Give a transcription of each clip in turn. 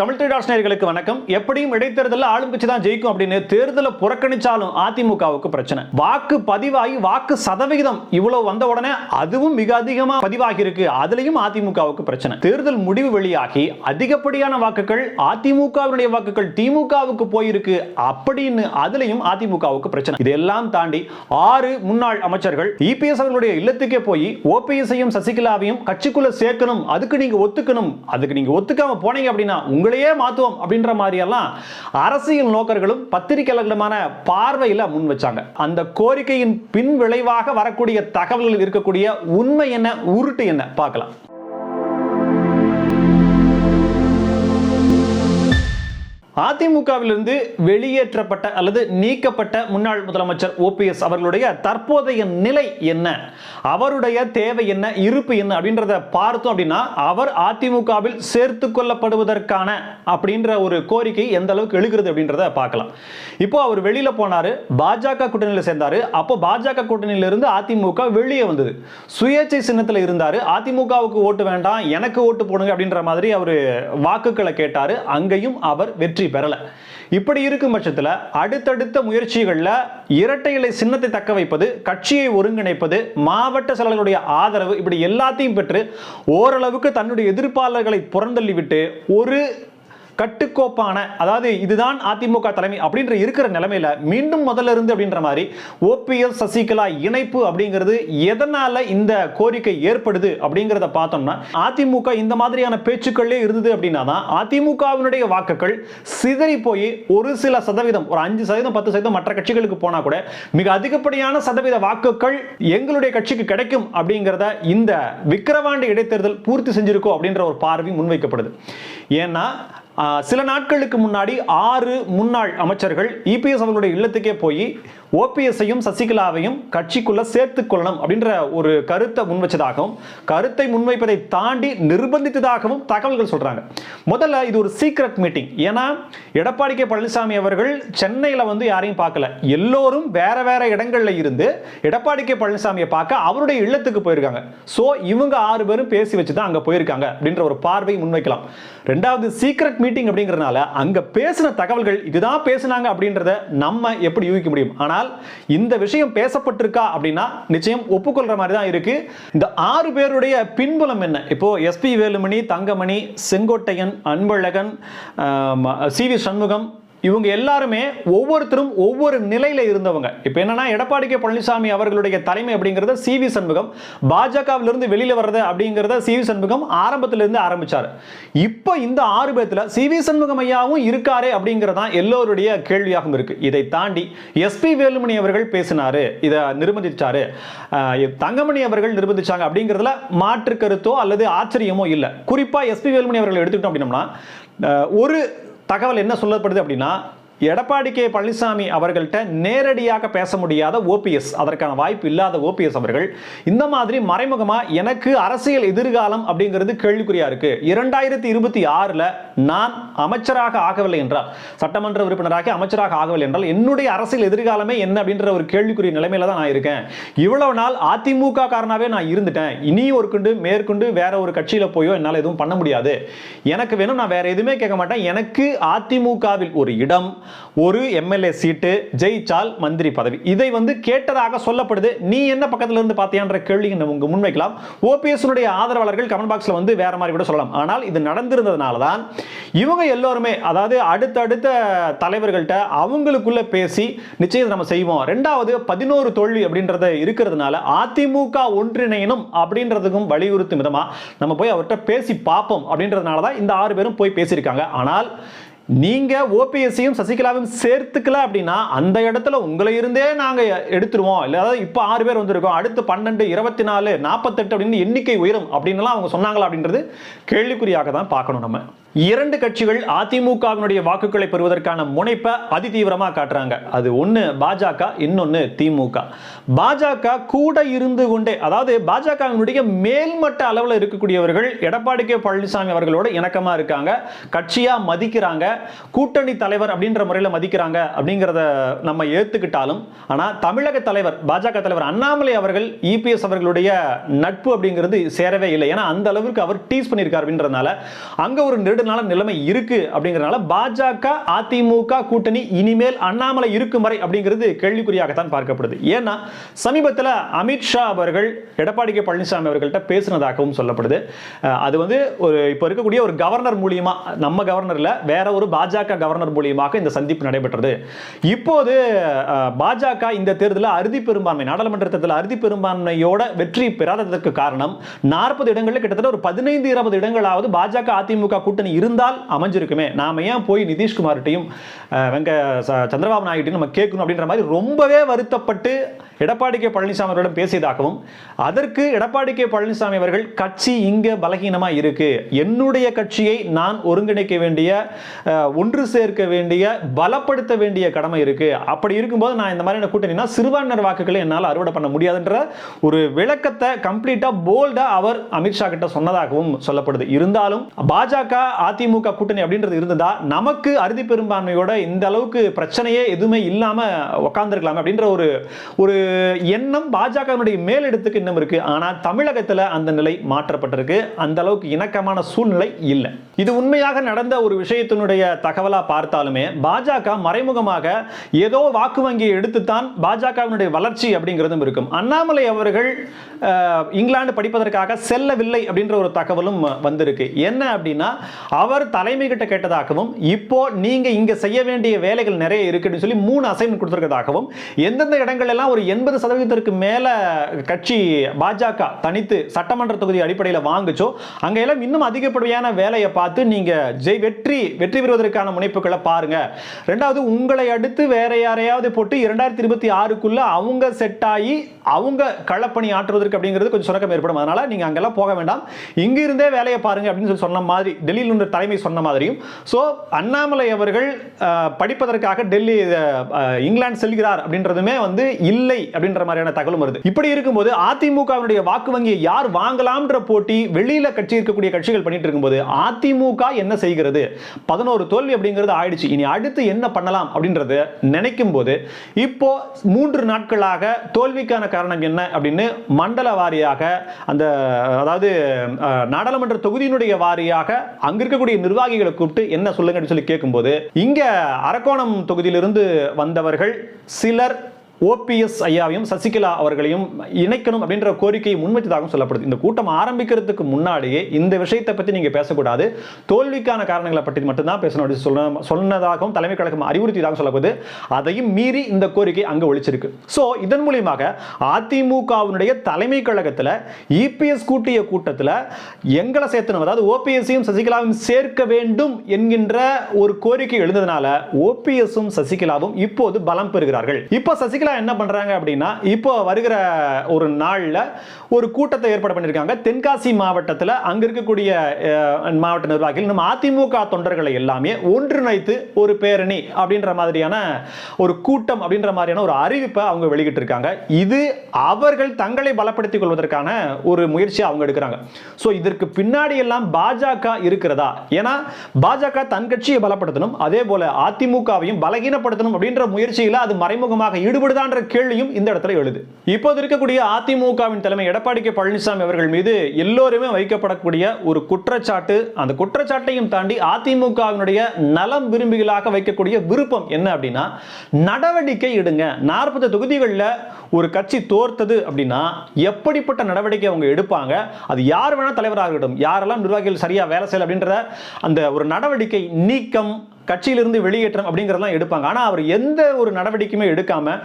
Tamil traders நேயர்களுக்கு வணக்கம். எப்படியும் இடைத்தேர்தலில் ஆளும் கட்சி தான் ஜெயிக்கும் அப்படின்னு தேர்தலை புறக்கணிச்சாலும் அதிமுகவுக்கு பிரச்சனை. வாக்கு பதிவாகி வாக்கு சதவிகிதம் இவ்வளவு வந்த உடனே அதுவும் மிக அதிகமாக பதிவாகி இருக்கு. அதுலயும் அதிமுகவுக்கு பிரச்சனை. தேர்தல் முடிவு வெளியாகி அதிகப்படியான வாக்குகள் அதிமுகவினுடைய வாக்குகள் திமுகவுக்கு போயிருக்கு அப்படின்னு அதுலயும் அதிமுகவுக்கு பிரச்சனை. இதெல்லாம் தாண்டி ஆறு முன்னாள் அமைச்சர்கள் இபிஎஸ் அவர்களுடைய இல்லத்துக்கே போய் ஓபிஎஸ்ஐயும் சசிகலாவையும் கட்சிக்குள்ள சேர்க்கணும். அதுக்கு நீங்க ஒத்துக்கணும். அதுக்கு நீங்க ஒத்துக்காம போனீங்க அப்படின்னா உங்க உங்களையே மாத்துவோம் அப்படின்ற மாதிரி எல்லாம் அரசியல் நோக்கர்களும் பத்திரிகையாளர்களுமான பார்வையில முன் வச்சாங்க. அந்த கோரிக்கையின் பின் விளைவாக வரக்கூடிய தகவல்கள் இருக்கக்கூடிய உண்மை என்ன உருட்டு என்ன பார்க்கலாம். அதிமுகவிலிருந்து வெளியேற்றப்பட்ட அல்லது நீக்கப்பட்ட முன்னாள் முதலமைச்சர் ஓபிஎஸ் அவர்களுடைய தற்போதைய நிலை என்ன? அவருடைய தேவை என்ன? இருப்பு என்ன? அப்படின்றத பார்த்தோம் அப்படின்னா அவர் அதிமுகவில் சேர்த்து கொள்ளப்படுவதற்கான அப்படின்ற ஒரு கோரிக்கை எந்த அளவுக்கு எழுகிறது அப்படின்றத பார்க்கலாம். இப்போ அவர் வெளியில் போனாரு பாஜக கூட்டணியில் சேர்ந்தார். அப்போ பாஜக கூட்டணியிலிருந்து அதிமுக வெளியே வந்தது. சுயேட்சை சின்னத்தில் இருந்தார். அதிமுகவுக்கு ஓட்டு வேண்டாம் எனக்கு ஓட்டு போடுங்க அப்படின்ற மாதிரி அவர் வாக்குகளை கேட்டார். அங்கேயும் அவர் வெற்றி பெறலை. இப்படி இருக்கும் பட்சத்தில் அடுத்தடுத்த முயற்சிகளில் இரட்டை இலை சின்னத்தை தக்க வைப்பது கட்சியை ஒருங்கிணைப்பது மாவட்ட செயலாளர்களுடைய ஆதரவு இப்படி எல்லாத்தையும் பெற்று ஓரளவுக்கு தன்னுடைய எதிர்ப்பாளர்களை புறந்தள்ளிவிட்டு ஒரு கட்டுக்கோப்பான அதாவது இதுதான் அதிமுக தலைமை அப்படின்ற இருக்கிற நிலைமையில மீண்டும் முதல்ல இருந்து அப்படின்ற மாதிரி ஓபிஎஸ் சசிகலா இணைப்பு அப்படிங்கிறது எதனால இந்த கோரிக்கை ஏற்படுது அப்படிங்கிறத பார்த்தோம்னா அதிமுக இந்த மாதிரியான பேச்சுக்களே இருந்தது அப்படின்னா தான் அதிமுகவினுடைய வாக்குகள் சிதறி போய் ஒரு சில சதவீதம் ஒரு அஞ்சு சதவீதம் பத்து சதவீதம் மற்ற கட்சிகளுக்கு போனா கூட மிக அதிகப்படியான சதவீத வாக்குகள் எங்களுடைய கட்சிக்கு கிடைக்கும் அப்படிங்கிறத இந்த விக்கிரவாண்டி இடைத்தேர்தல் பூர்த்தி செஞ்சிருக்கோம் அப்படின்ற ஒரு பார்வை முன்வைக்கப்படுது. ஏன்னா சில நாட்களுக்கு முன்னாடி ஆறு முன்னாள் அமைச்சர்கள் இபிஎஸ் அவர்களுடைய இல்லத்துக்கே போய் ஓபிஎஸ்ஸையும் சசிகலாவையும் கட்சிக்குள்ள சேர்த்து கொள்ளணும் அப்படின்ற ஒரு கருத்தை முன்வச்சதாகவும் கருத்தை முன்வைப்பதை தாண்டி நிர்பந்தித்ததாகவும் தகவல்கள் சொல்றாங்க. முதல்ல இது ஒரு சீக்ரெட் மீட்டிங் ஏன்னா எடப்பாடி கே பழனிசாமி அவர்கள் சென்னையில் வந்து யாரையும் பார்க்கல. எல்லோரும் வேற வேற இடங்களில் இருந்து எடப்பாடி கே பழனிசாமியை பார்க்க அவருடைய இல்லத்துக்கு போயிருக்காங்க. ஸோ இவங்க ஆறு பேரும் பேசி வச்சு தான் அங்கே போயிருக்காங்க அப்படின்ற ஒரு பார்வை முன்வைக்கலாம். ரெண்டாவது சீக்ரெட் மீட்டிங் அப்படிங்கிறதுனால அங்க பேசின தகவல்கள் இதுதான் பேசினாங்க அப்படின்றத நம்ம எப்படி யூகிக்க முடியும்? ஆனால் இந்த விஷயம் பேசப்பட்டிருக்கா அப்படின்னா நிச்சயம் ஒப்புக்கொள்ற மாதிரி தான் இருக்கு. இந்த ஆறு பேருடைய பின்புலம் என்ன? இப்போ SP Velumani Thangamani Sengottaiyan Anbazhagan C V Shanmugam இவங்க எல்லாருமே ஒவ்வொருத்தரும் ஒவ்வொரு நிலையில இருந்தவங்க. இப்போ என்னன்னா எடப்பாடி கே பழனிசாமி அவர்களுடைய தலைமை அப்படிங்கிறத சி வி சண்முகம் பாஜகவிலிருந்து வெளியில வர்றது அப்படிங்கிறத சி வி சண்முகம் ஆரம்பத்திலிருந்து இருந்து இப்போ இந்த ஆறு பேத்துல சி வி சண்முகம் ஐயாவும் இருக்காரே அப்படிங்கிறதான் எல்லோருடைய கேள்வியாகவும் இருக்கு. இதை தாண்டி எஸ்பி வேலுமணி அவர்கள் பேசினாரு இதை நிர்பந்திச்சாரு. தங்கமணி அவர்கள் நிர்பந்திச்சாங்க அப்படிங்கிறதுல மாற்று கருத்தோ அல்லது ஆச்சரியமோ இல்லை. குறிப்பா எஸ்பி வேலுமணி அவர்கள் எடுத்துக்கிட்டோம் அப்படின்னம்னா ஒரு தகவல் என்ன சொல்லப்படுது அப்படின்னா எடப்பாடி கே பழனிசாமி அவர்கள்ட்ட நேரடியாக பேச முடியாத ஓபிஎஸ் அதற்கான வாய்ப்பு இல்லாத ஓபிஎஸ் அவர்கள் இந்த மாதிரி மறைமுகமாக எனக்கு அரசியல் எதிர்காலம் அப்படிங்கிறது கேள்விக்குறியா இருக்கு. இரண்டாயிரத்தி இருபத்தி ஆறில் நான் அமைச்சராக ஆகவில்லை என்றால் சட்டமன்ற உறுப்பினராக அமைச்சராக ஆகவில்லை என்றால் என்னுடைய அரசியல் எதிர்காலமே என்ன அப்படின்ற ஒரு கேள்விக்குரிய நிலைமையில தான் நான் இருக்கேன். இவ்வளவு நாள் அதிமுக காரனாவே நான் இருந்துட்டேன். இனி ஒரு குண்டு மேற்கொண்டு வேற ஒரு கட்சியில் போயோ என்னால் எதுவும் பண்ண முடியாது. எனக்கு வேணும் நான் வேற எதுவுமே கேட்க மாட்டேன். எனக்கு அதிமுகவில் ஒரு இடம் ஒரு எம்எல்ஏ சீட்டு ஜெயிச்சால் மந்திரி பதவி. இதை வந்து கேட்டதாக சொல்லப்படுது. நீ என்ன பக்கத்துல இருந்து பார்த்தியான்ற கேள்வி உங்க முன்வைக்கலாம். ஓபிஎஸ் ஆதரவாளர்கள் கமெண்ட் பாக்ஸ்ல வந்து வேற மாதிரி கூட சொல்லலாம். ஆனால் இது நடந்திருந்ததுனால தான் இவங்க எல்லோருமே அதாவது அடுத்தடுத்த தலைவர்கள்ட்ட அவங்களுக்குள்ள பேசி நிச்சயம் நம்ம செய்வோம். ரெண்டாவது பதினோரு தோல்வி அப்படின்றத இருக்கிறதுனால அதிமுக ஒன்றிணையணும் அப்படின்றதுக்கும் வலியுறுத்தும் விதமா நம்ம போய் அவர்கிட்ட பேசி பார்ப்போம் அப்படின்றதுனால தான் இந்த ஆறு பேரும் போய் பேசியிருக்காங்க. ஆனால் நீங்கள் ஓபிஎஸ்சியும் சசிகலாவையும் சேர்த்துக்கல அப்படின்னா அந்த இடத்துல உங்களை இருந்தே நாங்கள் எடுத்துருவோம். இல்லை அதாவது இப்போ ஆறு பேர் வந்திருக்கோம். அடுத்து பன்னெண்டு இருபத்தி நாலு நாற்பத்தெட்டு அப்படின்னு எண்ணிக்கை உயரும் அப்படின்லாம் அவங்க சொன்னாங்களா அப்படின்றது கேள்விக்குறியாக தான் பார்க்கணும் நம்ம. இரண்டு கட்சிகள் அதிமுகவினுடைய வாக்குகளை பெறுவதற்கான முனைப்பை அதிதீவிரமாக காட்டுறாங்க. அது ஒன்று பாஜக இன்னொன்று திமுக. பாஜக கூட இருந்து கொண்டே அதாவது பாஜகவினுடைய மேல்மட்ட அளவில் இருக்கக்கூடியவர்கள் எடப்பாடி கே பழனிசாமி அவர்களோட இணக்கமாக இருக்காங்க. கட்சியாக மதிக்கிறாங்க. கூட்டணி தலைவர் அப்படின்ற முறையில் மதிக்கிறாங்க அப்படிங்கிறத நம்ம ஏற்றுக்கிட்டாலும் ஆனால் தமிழக தலைவர் பாஜக தலைவர் அண்ணாமலை அவர்கள் இபிஎஸ் அவர்களுடைய நட்பு அப்படிங்கிறது சேரவே இல்லை. ஏன்னா அந்த அளவுக்கு அவர் டீஸ் பண்ணியிருக்கார் அப்படின்றதுனால அங்கே ஒரு நெடு நெருக்கடினால நிலைமை இருக்கு அப்படிங்கிறனால பாஜக அதிமுக கூட்டணி இனிமேல் அண்ணாமலை இருக்கும் வரை அப்படிங்கிறது கேள்விக்குறியாகத்தான் பார்க்கப்படுது. ஏன்னா சமீபத்தில் அமித்ஷா அவர்கள் எடப்பாடி கே பழனிசாமி அவர்கள்ட்ட பேசினதாகவும் சொல்லப்படுது. அது வந்து ஒரு இப்போ இருக்கக்கூடிய ஒரு கவர்னர் மூலியமா நம்ம கவர்னர்ல வேற ஒரு பாஜக கவர்னர் மூலியமாக இந்த சந்திப்பு நடைபெற்றது. இப்போது பாஜக இந்த தேர்தலில் அறுதி பெரும்பான்மை நாடாளுமன்ற தேர்தலில் அறுதி பெரும்பான்மையோட வெற்றி பெறாததற்கு காரணம் நாற்பது இடங்களில் கிட்டத்தட்ட ஒரு பதினைந்து இருபது இடங்களாவது பாஜக அதிமுக கூட்டணி இருந்தால் அமைஞ்சிருக்குமே. நாம ஏன் போய் நிதிஷ்குமார்கிட்டையும் வெங்க ச- சந்திரபாபு நாயுட்டையும் நம்ம கேட்கணும் அப்படின்ற மாதிரி ரொம்பவே வருத்தப்பட்டு எடப்பாடி கே பழனிசாமி அவர்களிடம் பேசியதாகவும் அதற்கு எடப்பாடி கே பழனிசாமி அவர்கள் கட்சி இங்கே பலகீனமாக இருக்கு. என்னுடைய கட்சியை நான் ஒருங்கிணைக்க வேண்டிய ஒன்று சேர்க்க வேண்டிய பலப்படுத்த வேண்டிய கடமை இருக்கு. அப்படி இருக்கும்போது நான் இந்த மாதிரியான கூட்டணினா சிறுபான்மையினர் வாக்குகளை என்னால் அறுவடை பண்ண முடியாதுன்ற ஒரு விளக்கத்தை கம்ப்ளீட்டாக போல்டா அவர் அமித்ஷா கிட்ட சொன்னதாகவும் சொல்லப்படுது. இருந்தாலும் பாஜக அதிமுக கூட்டணி அப்படின்றது இருந்ததா? நமக்கு அறுதி பெரும்பான்மையோட இந்த அளவுக்கு பிரச்சனையே எதுவுமே இல்லாம உக்காந்துருக்கலாம் அப்படின்ற ஒரு ஒரு எண்ணம் பாஜகவினுடைய மேலிடத்துக்கு இன்னும் இருக்கு. ஆனால் தமிழகத்துல அந்த நிலை மாற்றப்பட்டிருக்கு. அந்த அளவுக்கு இணக்கமான சூழ்நிலை இல்லை. இது உண்மையாக நடந்த ஒரு விஷயத்தினுடைய தகவலா பார்த்தாலுமே பாஜக மறைமுகமாக ஏதோ வாக்கு வங்கியை எடுத்துத்தான் பாஜகவினுடைய வளர்ச்சி அப்படிங்கிறதும் இருக்கும். அண்ணாமலை அவர்கள் இங்கிலாந்து படிப்பதற்காக செல்லவில்லை அப்படின்ற ஒரு தகவலும் வந்திருக்கு. என்ன அப்படின்னா அவர் தலைமை கிட்ட கேட்டதாகவும் இப்போ நீங்க இங்க செய்ய வேண்டிய வேலைகள் நிறைய இருக்குன்னு சொல்லி மூணு அசைன்மெண்ட் கொடுத்துருக்கதாகவும் எந்தெந்த இடங்கள் எல்லாம் ஒரு எண்பது சதவீதத்திற்கு மேல கட்சி பாஜக தனித்து சட்டமன்ற தொகுதி அடிப்படையில் வாங்குச்சோ அங்கெல்லாம் இன்னும் அதிகப்படியான வேலையை பார்த்து நீங்க ஜெய் வெற்றி வெற்றி பெறுவதற்கான முனைப்புகளை பாருங்க. ரெண்டாவது உங்களை அடுத்து வேற யாரையாவது போட்டு இரண்டாயிரத்தி இருபத்தி ஆறுக்குள்ள அவங்க செட் ஆகி அவங்க களப்பணி ஆற்றுவதற்கு அப்படிங்கிறது கொஞ்சம் சுரக்கம் ஏற்படும். அதனால் நீங்கள் அங்கெல்லாம் போக வேண்டாம். இங்கிருந்தே வேலையை பாருங்க அப்படின்னு சொல்லி சொன்ன மாதிரி டெல்லியில் உள்ள தலைமை சொன்ன மாதிரியும். ஸோ அண்ணாமலை அவர்கள் படிப்பதற்காக டெல்லி இங்கிலாந்து செல்கிறார் அப்படின்றதுமே வந்து இல்லை அப்படின்ற மாதிரியான தகவலும் வருது. இப்படி இருக்கும்போது அதிமுகவினுடைய வாக்கு வங்கியை யார் வாங்கலாம்ன்ற போட்டி வெளியில கட்சி இருக்கக்கூடிய கட்சிகள் பண்ணிட்டு இருக்கும்போது அதிமுக என்ன செய்கிறது? பதினோரு தோல்வி அப்படிங்கிறது ஆயிடுச்சு. இனி அடுத்து என்ன பண்ணலாம் அப்படின்றத நினைக்கும் போது இப்போ மூன்று நாட்களாக தோல்விக்கான காரணம் என்ன அப்படின்னு மண்டல வாரியாக அந்த அதாவது நாடாளுமன்ற தொகுதியினுடைய வாரியாக அங்க இருக்கக்கூடிய நிர்வாகிகளை கூப்பிட்டு என்ன சொல்லுங்க அப்படின்னு சொல்லி கேட்கும்போது இங்க அரக்கோணம் தொகுதியிலிருந்து வந்தவர்கள் சிலர் ஓபிஎஸ் ஐயாவையும் சசிகலா அவர்களையும் இணைக்கணும் அப்படின்ற கோரிக்கையை முன்வைத்ததாகவும் சொல்லப்படுது. இந்த கூட்டம் ஆரம்பிக்கிறதுக்கு முன்னாடியே இந்த விஷயத்தை பற்றி நீங்க பேசக்கூடாது. தோல்விக்கான காரணங்களை பற்றி மட்டும்தான் பேசணும் அப்படின்னு சொன்ன சொன்னதாகவும் தலைமை கழகம் அறிவுறுத்தியதாகவும் சொல்லப்படுது. அதையும் மீறி இந்த கோரிக்கை அங்க ஒழிச்சிருக்கு ஸோ இதன் மூலியமாக அதிமுகவினுடைய தலைமை கழகத்தில் இபிஎஸ் கூட்டிய கூட்டத்தில் எங்களை சேர்த்தணும் அதாவது ஓபிஎஸ்ஸையும் சசிகலாவையும் சேர்க்க வேண்டும் என்கின்ற ஒரு கோரிக்கை எழுந்ததுனால ஓபிஎஸும் சசிகலாவும் இப்போது பலம் பெறுகிறார்கள். இப்போ சசிகலா என்ன பண்றாங்க அப்படின்னா இப்போ வருகிற ஒரு நாளில் ஒரு கூட்டத்தை ஏற்பாடு பண்ணியிருக்காங்க. தென்காசி மாவட்டத்தில் அங்க இருக்கக்கூடிய மாவட்ட நிர்வாகிகள் நம்ம அதிமுக தொண்டர்களை எல்லாமே ஒன்றிணைத்து ஒரு பேரணி அப்படின்ற மாதிரியான ஒரு கூட்டம் அப்படின்ற மாதிரியான ஒரு அறிவிப்பை அவங்க வெளியிட்டு இருக்காங்க இது அவர்கள் தங்களை பலப்படுத்திக் கொள்வதற்கான ஒரு முயற்சியை அவங்க எடுக்கிறாங்க. ஸோ இதற்கு பின்னாடி எல்லாம் பாஜக இருக்கிறதா? ஏன்னா பாஜக தன் கட்சியை பலப்படுத்தணும் அதே போல அதிமுகவையும் பலகீனப்படுத்தணும் அப்படின்ற முயற்சியில் அது மறைமுகமாக ஈடுபடுதான்ற கேள்வியும் இந்த இடத்துல எழுது. இப்போது இருக்கக்கூடிய அதிமுகவின் தலைமை எடப்பாடி கே. பழனிசாமி அவர்கள் மீது எல்லோருமே வைக்கப்படக்கூடிய ஒரு குற்றச்சாட்டு. அந்த குற்றச்சாட்டையும் தாண்டி அதிமுகவினுடைய நலம் விரும்பிகளாக வைக்கக்கூடிய விருப்பம் என்ன அப்படின்னா நடவடிக்கை எடுங்க. நாற்பது தொகுதிகளில் ஒரு கட்சி தோர்த்தது அப்படின்னா எப்படிப்பட்ட நடவடிக்கை அவங்க எடுப்பாங்க? அது யார் வேணால் தலைவராக இருக்கட்டும். யாரெல்லாம் நிர்வாகிகள் சரியாக வேலை செய்யல அப்படின்ற அந்த ஒரு நடவடிக்கை நீக்கம் கட்சியிலிருந்து வெளியேற்றம் அப்படிங்கிறதெல்லாம் எடுப்பாங்க. ஆனால் அவர் எந்த ஒரு நடவடிக்கையுமே எடுக்காம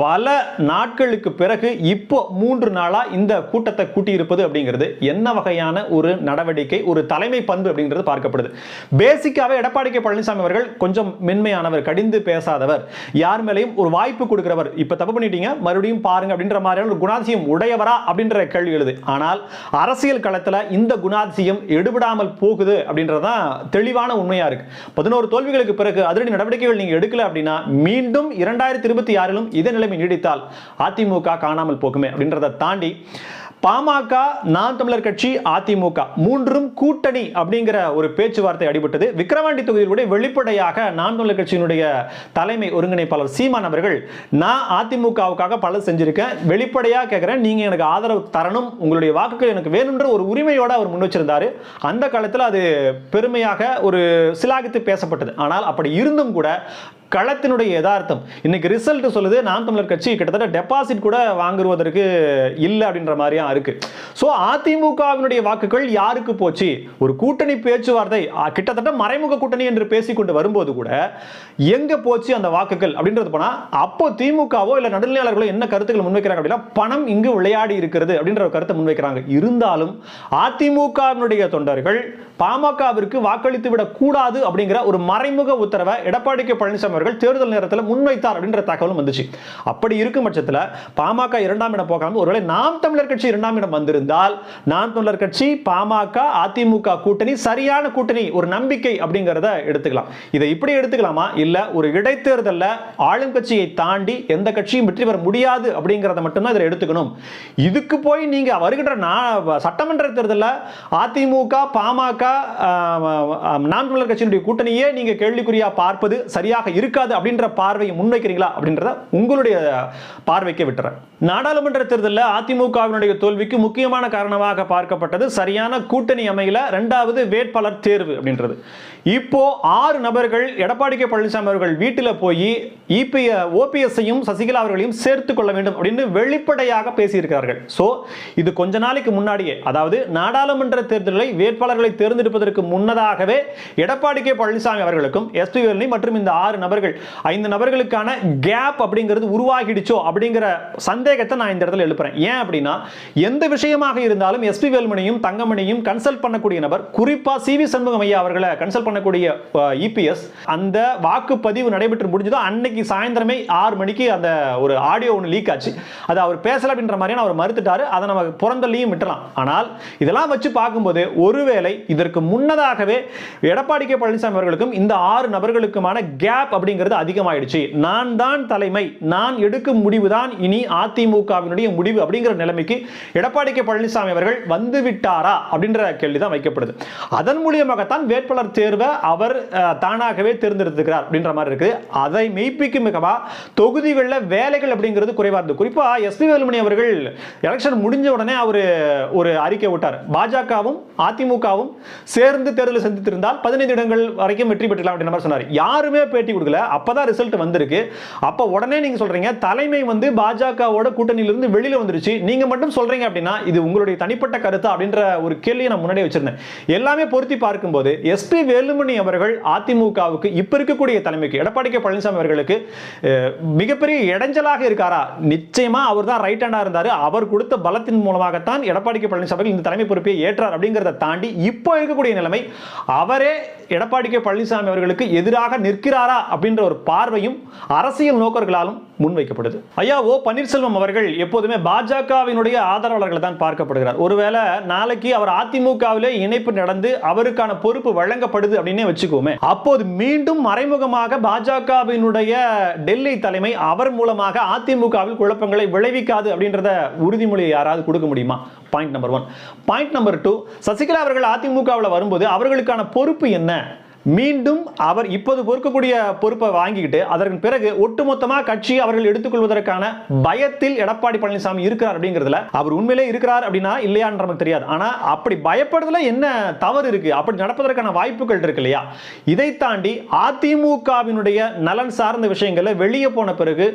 பல நாட்களுக்கு பிறகு இப்போ மூன்று நாளாக இந்த கூட்டத்தை கூட்டியிருப்பது அப்படிங்கிறது என்ன வகையான ஒரு நடவடிக்கை ஒரு தலைமை பண்பு அப்படிங்கிறது பார்க்கப்படுது. பேசிக்காகவே எடப்பாடி கே. பழனிசாமி அவர்கள் கொஞ்சம் மென்மையானவர் கடிந்து பேசாதவர். யார் மேலேயும் ஒரு வாய்ப்பு கொடுக்கிறவர். இப்போ தப்பு பண்ணிட்டீங்க மறுபடியும் பாருங்க அப்படின்ற மாதிரியான ஒரு குணாதிசயம் உடையவரா அப்படின்ற கேள்வி எழுது. ஆனால் அரசியல் களத்தில் இந்த குணாதிசயம் எடுபடாமல் போகுது அப்படின்றது தான் தெளிவான உண்மையாக இருக்கு. பதினோரு தோல்விகளுக்கு பிறகு அதிரடி நடவடிக்கைகள் நீங்கள் எடுக்கல அப்படின்னா மீண்டும் இரண்டாயிரத்தி இருபத்தி ஆறிலும் இதே நிலைமை நீடித்தால் அதிமுக காணாமல் போகுமே அப்படின்றத தாண்டி பாமக நான் தமிழர் கட்சி அதிமுக மூன்றும் கூட்டணி அப்படிங்கிற ஒரு பேச்சுவார்த்தை அடிபட்டது. விக்கிரவாண்டி தொகுதியில் கூட வெளிப்படையாக நான் தமிழர் கட்சியினுடைய தலைமை ஒருங்கிணைப்பாளர் சீமான் அவர்கள் நான் அதிமுகவுக்காக பல செஞ்சிருக்கேன் வெளிப்படையாக கேட்குறேன் நீங்க எனக்கு ஆதரவு தரணும் உங்களுடைய வாக்குகள் எனக்கு வேணுன்ற ஒரு உரிமையோடு அவர் முன் வச்சிருந்தார் அந்த காலத்தில் அது பெருமையாக ஒரு சிலாகித்து பேசப்பட்டது. ஆனால் அப்படி இருந்தும் கூட களத்தினுடைய யதார்த்தம். இன்னைக்கு ரிசல்ட் சொல்லுது நாம் தமிழர் கட்சி கிட்டத்தட்ட டெபாசிட் கூட வாங்குவதற்கு இல்லை அப்படின்ற மாதிரியா இருக்கு. ஸோ அதிமுகவினுடைய வாக்குகள் யாருக்கு போச்சு? ஒரு கூட்டணி பேச்சுவார்த்தை கிட்டத்தட்ட மறைமுக கூட்டணி என்று பேசிக்கொண்டு வரும்போது கூட எங்க போச்சு அந்த வாக்குகள் அப்படின்றது போனா அப்போ திமுகவோ இல்லை நடுநிலையாளர்களோ என்ன கருத்துக்கள் முன்வைக்கிறாங்க அப்படின்னா பணம் இங்கு விளையாடி இருக்கிறது அப்படின்ற ஒரு கருத்தை முன்வைக்கிறாங்க. இருந்தாலும் அதிமுகவினுடைய தொண்டர்கள் பாமகவிற்கு வாக்களித்து விடக்கூடாது அப்படிங்கிற ஒரு மறைமுக உத்தரவை எடப்பாடி கே பழனிசாமி அவர்கள் தேர்தல் நேரத்தில் முன்வைத்தார் அப்படின்ற தகவலும் வந்துச்சு. அப்படி இருக்கும் பட்சத்தில் பாமக இரண்டாம் இடம் போகாமல் ஒருவேளை நாம் தமிழர் கட்சி இரண்டாம் இடம் வந்திருந்தால் நாம் தமிழர் கட்சி பாமக அதிமுக கூட்டணி சரியான கூட்டணி ஒரு நம்பிக்கை அப்படிங்கிறத எடுத்துக்கலாம். இதை இப்படி எடுத்துக்கலாமா? இல்ல ஒரு இடைத்தேர்தலில் ஆளும் கட்சியை தாண்டி எந்த கட்சியும் வெற்றி பெற முடியாது அப்படிங்கிறத மட்டும்தான் இதில் எடுத்துக்கணும். இதுக்கு போய் நீங்க வருகின்ற நா- சட்டமன்ற தேர்தலில் அதிமுக பாமக நாம் தமிழர் கட்சியினுடைய கூட்டணியே நீங்க கேள்விக்குறியா பார்ப்பது சரியாக இருக்காது அப்படின்ற பார்வையை முன்வைக்கிறீங்களா அப்படின்றத உங்களுடைய பார்வைக்கு விட்டுறேன். நாடாளுமன்ற தேர்தலில் அதிமுகவினுடைய தோல்விக்கு முக்கியமான காரணமாக பார்க்கப்பட்டது சரியான கூட்டணி அமையல. ரெண்டாவது வேட்பாளர் தேர்வு அப்படின்றது. இப்போ ஆறு நபர்கள் எடப்பாடி கே பழனிசாமி அவர்கள் வீட்டில் போய் இபி ஓபிஎஸ்ஸையும் சசிகலா அவர்களையும் சேர்த்து கொள்ள வேண்டும் அப்படின்னு வெளிப்படையாக பேசியிருக்கிறார்கள். ஸோ இது கொஞ்ச நாளைக்கு முன்னாடியே அதாவது நாடாளுமன்ற தேர்தல்களை வேட்பாளர்களை தேர்ந்தெடுப்பதற்கு முன்னதாகவே எடப்பாடி கே பழனிசாமி அவர்களுக்கும் எஸ்பி வேலுமணி மற்றும் இந்த ஆறு நபர்கள் ஐந்து நபர்களுக்கான கேப் அப்படிங்கிறது உருவாகிடுச்சோ அப்படிங்கிற சந்தேகத்தை நான் இந்த இடத்துல எழுப்புறேன். ஏன் அப்படின்னா எந்த விஷயமாக இருந்தாலும் எஸ்பி வேலுமணியும் தங்கமணியும் கன்சல்ட் பண்ணக்கூடிய நபர் குறிப்பாக சி வி சண்முகம் ஐயா அவர்களை கன்சல்ட் பண்ணக்கூடிய இபிஎஸ் அந்த வாக்குப்பதிவு நடைபெற்று முடிஞ்சதோ அன்னைக்கு சாயந்தரமே ஆறு மணிக்கு அந்த ஒரு ஆடியோ ஒன்று லீக் ஆச்சு. அது அவர் பேசல அப்படின்ற மாதிரியான அவர் மறுத்துட்டாரு. அதை நம்ம புறந்தள்ளியும் விட்டுலாம் ஆனால் இதெல்லாம் வச்சு பார்க்கும்போது ஒருவேளை இதற்கு முன்னதாகவே எடப்பாடி கே. பழனிசாமி அவர்களுக்கும் இந்த ஆறு நபர்களுக்குமான கேப் அப்படிங்கிறது அதிகமாயிடுச்சு. நான் தான் தலைமை நான் எடுக்கும் முடிவு தான் இனி அதிமுகவினுடைய முடிவு அப்படிங்கிற நிலைமைக்கு எடப்பாடி கே. பழனிசாமி அவர்கள் வந்து விட்டாரா அப்படின்ற கேள்வி தான் வைக்கப்படுது. அதன் மூலியமாகத்தான் வேட்பாளர் தேர்வு அவர் தானாகவே தேர்ந்தெடுத்துக்கிறார் அப்படின்ற மாதிரி இருக்குது. அதை மெய்ப்பிக்கும் மிகவா தொகுதிகளில் வேலைகள் அப்படிங்கிறது குறைவாக இருந்தது. குறிப்பாக எஸ் பி வேலுமணி அவர்கள் எலெக்ஷன் முடிஞ்ச உடனே அவர் ஒரு அறிக்கை விட்டார். பாஜகவும் அதிமுகவும் சேர்ந்து தேர்தல் சந்தித்திருந்தால் பதினைந்து இடங்கள் வரைக்கும் வெற்றி பெற்றலாம் அப்படின்ற மாதிரி சொன்னார். யாருமே பேட்டி கொடுக்கல. அப்போ தான் ரிசல்ட் வந்திருக்கு. அப்போ உடனே நீங்கள் சொல்கிறீங்க தலைமை வந்து பாஜகவோட கூட்டணியிலிருந்து வெளியில் வந்துருச்சு. நீங்கள் மட்டும் சொல்கிறீங்க அப்படின்னா இது உங்களுடைய தனிப்பட்ட கருத்து அப்படின்ற ஒரு கேள்வியை நான் முன்னாடியே வச்சுருந்தேன். எல்லாமே பொருத்தி பார்க்கும்போது எஸ்பி வேலு வேலுமணி அவர்கள் அதிமுகவுக்கு இப்போ இருக்கக்கூடிய தலைமைக்கு எடப்பாடி கே. பழனிசாமி அவர்களுக்கு மிகப்பெரிய இடைஞ்சலாக இருக்காரா? நிச்சயமாக அவர் தான் ரைட் ஹேண்டாக இருந்தார். அவர் கொடுத்த பலத்தின் மூலமாகத்தான் எடப்பாடி கே. பழனிசாமி அவர்கள் இந்த தலைமை பொறுப்பை ஏற்றார் அப்படிங்கிறத தாண்டி இப்போ இருக்கக்கூடிய நிலைமை அவரே எடப்பாடி கே. பழனிசாமி அவர்களுக்கு எதிராக நிற்கிறாரா அப்படின்ற ஒரு பார்வையும் அரசியல் நோக்கர்களாலும் முன்வைக்கப்படுது. ஐயா ஓ. பன்னீர்செல்வம் அவர்கள் எப்போதுமே பாஜகவினுடைய ஆதரவாளர்கள் தான் பார்க்கப்படுகிறார். ஒருவேளை நாளைக்கு அவர் அதிமுகவிலே இணைப்பு நடந்து அவருக்கான பொறுப்பு வழங்கப்படுது அப்படின்னே வச்சுக்கோமே. அப்போது மீண்டும் மறைமுகமாக பாஜகவினுடைய டெல்லி தலைமை அவர் மூலமாக அதிமுகவில் குழப்பங்களை விளைவிக்காது அப்படின்றத உறுதிமொழியை யாராவது கொடுக்க முடியுமா? Point number one point number two Sasikala அவர்கள் அதிமுகவில் வரும்போது அவர்களுக்கான பொறுப்பு என்ன? மீண்டும் அவர் இப்போது பொறுக்கக்கூடிய பொறுப்பை வாங்கிக்கிட்டு அதற்கு பிறகு ஒட்டுமொத்தமாக கட்சி அவர்கள் எடுத்துக்கொள்வதற்கான பயத்தில் எடப்பாடி பழனிசாமி இருக்கிறார் அப்படிங்கிறதுல அவர் உண்மையிலே இருக்கிறார் அப்படின்னா இல்லையான்னு நமக்கு தெரியாது. ஆனால் அப்படி பயப்படுறதுல என்ன தவறு இருக்கு? அப்படி நடப்பதற்கான வாய்ப்புகள் இருக்கு இல்லையா? இதை தாண்டி அதிமுகவினுடைய நலன் சார்ந்த விஷயங்களை வெளியே போன பிறகு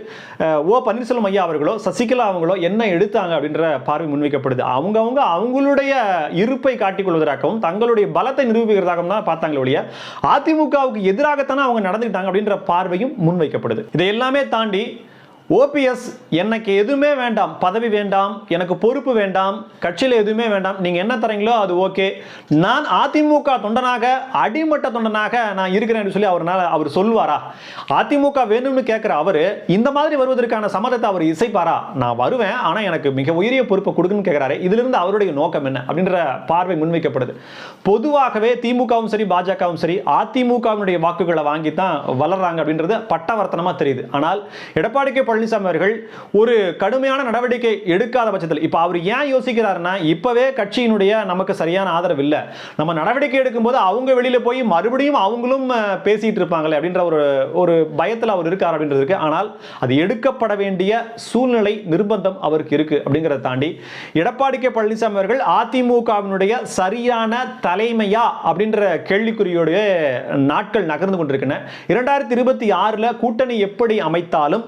ஓ பன்னீர்செல்வம் ஐயா அவர்களோ சசிகலா அவங்களோ என்ன எடுத்தாங்க அப்படின்ற பார்வை முன்வைக்கப்படுது. அவங்கவுங்க அவங்களுடைய இருப்பை காட்டிக் கொள்வதற்காகவும் தங்களுடைய பலத்தை நிரூபிக்கிறதாகவும் தான் பார்த்தாங்களே ஒழிய அதிமுகவுக்கு எதிராகத்தானே அவங்க நடந்துக்கிட்டாங்க அப்படின்ற பார்வையும் முன்வைக்கப்படுது. இதை எல்லாமே தாண்டி ஓபிஎஸ் எனக்கு எதுவுமே வேண்டாம் பதவி வேண்டாம் எனக்கு பொறுப்பு வேண்டாம் கட்சியில் எதுவுமே வேண்டாம். நீங்கள் என்ன தரீங்களோ அது ஓகே. நான் அதிமுக தொண்டனாக அடிமட்ட தொண்டனாக நான் இருக்கிறேன் சொல்லி அவர்னால அவர் சொல்வாரா அதிமுக வேணும்னு கேட்குற அவர் இந்த மாதிரி வருவதற்கான சம்மதத்தை அவர் இசைப்பாரா? நான் வருவேன் ஆனால் எனக்கு மிக உயரிய பொறுப்பை கொடுக்குன்னு கேட்குறாரு இதிலிருந்து அவருடைய நோக்கம் என்ன அப்படின்ற பார்வை முன்வைக்கப்படுது. பொதுவாகவே திமுகவும் சரி பாஜகவும் சரி அதிமுகவினுடைய வாக்குகளை வாங்கி தான் வளர்றாங்க அப்படின்றது பட்டவர்த்தனமாக தெரியுது. ஆனால் எடப்பாடி கே பழனிசாமி அவர்கள் ஒரு கடுமையான நடவடிக்கை எடுக்காத பட்சத்தில் இப்போ அவர் ஏன் யோசிக்கிறாருன்னா இப்போவே கட்சியினுடைய நமக்கு சரியான ஆதரவு இல்லை. நம்ம நடவடிக்கை எடுக்கும்போது அவங்க வெளியில போய் மறுபடியும் அவங்களும் பேசிகிட்டு பேசிட்டு இருப்பாங்களே அப்படின்ற ஒரு ஒரு பயத்தில் அவர் இருக்கார் அப்படின்றது ஆனால் அது எடுக்கப்பட வேண்டிய சூழ்நிலை நிர்பந்தம் அவருக்கு இருக்கு அப்படிங்கிறத தாண்டி எடப்பாடி கே பழனிசாமி அவர்கள் அதிமுகவினுடைய சரியான தலைமையா அப்படின்ற கேள்விக்குறியோடைய நாட்கள் நகர்ந்து கொண்டிருக்கின்றன. இரண்டாயிரத்தி இருபத்தி ஆறுல கூட்டணி எப்படி அமைத்தாலும்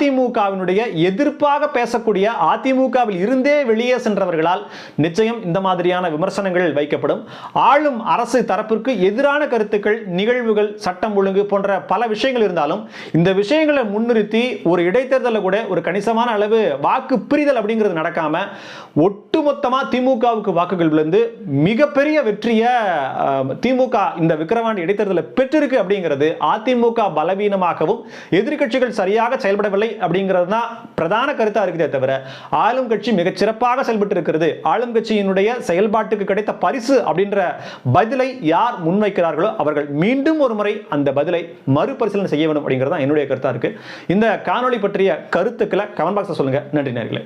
அதிமுகவினுடைய எதிர்ப்பாக பேசக்கூடிய அதிமுகவில் இருந்தே வெளியே சென்றவர்களால் நிச்சயம் இந்த மாதிரியான விமர்சனங்கள் வைக்கப்படும். ஆளும் அரசு தரப்பிற்கு எதிரான கருத்துக்கள் நிகழ்வுகள் சட்டம் ஒழுங்கு போன்ற பல விஷயங்கள் இருந்தாலும் இந்த விஷயங்களை முன்னிறுத்தி ஒரு இடைத்தேர்தலில் கூட ஒரு கணிசமான அளவு வாக்கு பிரிதல் அப்படிங்கிறது நடக்காம ஒட்டுமொத்தமா திமுகவுக்கு வாக்குகள் விழுந்து மிகப்பெரிய வெற்றியை திமுக இந்த விக்கிரவாண்டி இடைத்தேர்தலில் பெற்றிருக்கு அப்படிங்கிறது அதிமுக பலவீனமாகவும் எதிர்க்கட்சிகள் சரியாக செயல்படவில்லை அப்படிங்கிறது தான் பிரதான கருத்தா இருக்குதே தவிர ஆளும் கட்சி மிகச் சிறப்பாக செயல்பட்டு இருக்கிறது. ஆளும் கட்சியினுடைய செயல்பாட்டுக்கு கிடைத்த பரிசு அப்படின்ற பதிலை யார் முன்வைக்கிறார்களோ அவர்கள் மீண்டும் ஒரு முறை அந்த பதிலை மறுபரிசீலனை செய்ய வேண்டும் அப்படிங்கிறது தான் என்னுடைய கருத்தா இருக்கு. இந்த காணொளி பற்றிய கருத்துக்களை கமெண்ட் பாக்ஸில் சொல்லுங்க. நன்றி நேர்களே.